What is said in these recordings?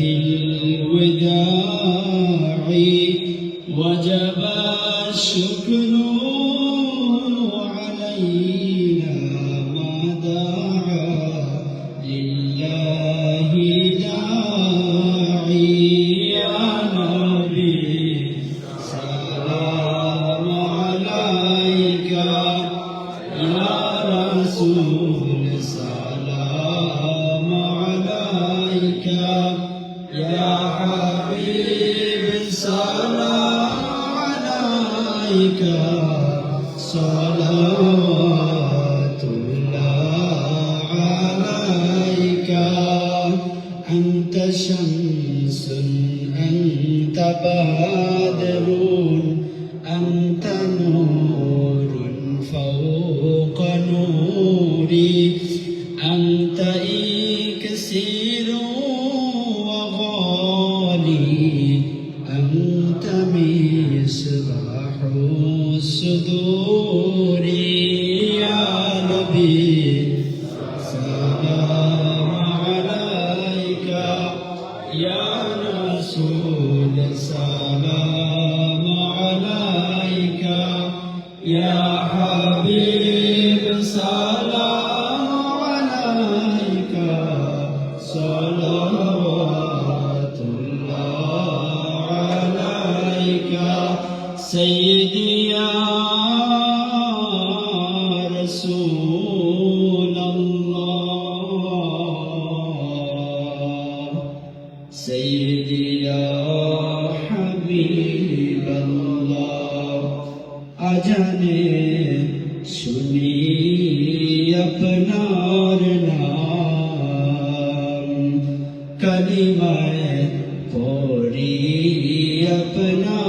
الوداع وجب الشكر علينا ما دعا لله داعي يا نبي. سلام عليك يا رسول سلام عليك. يا حبيب سلام عليك صلوات الله عليك. أنت شمس أنت بدر أنت نور فوق نوري يا نبي سلام عليك يا رسول سلام عليك يا حبيب سلام عليك. صلوات الله عليك. سيدي يا رسول الله سيدي يا حبيب الله أجاني سني أبنار نام كلمة قولي أبنار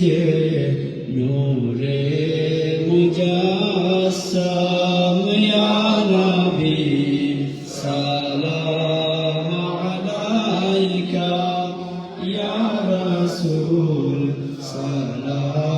যে নূরে মুজাসসাম ইয়া নবী সালাম আলাইকা ইয়া রাসূল সালাম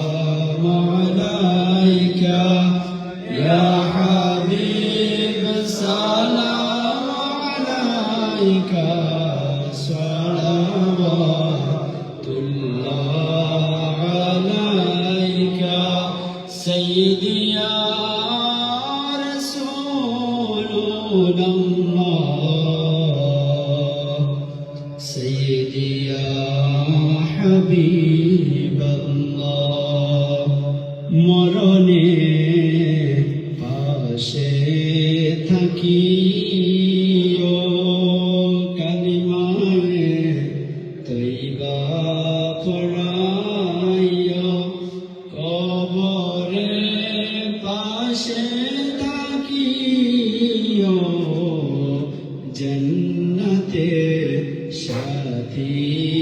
হাবিব মরণে পাশে থাকি কালিমায় তৈবা পড়াইয় কবরে পাশে থাকি জন্নতে সাথী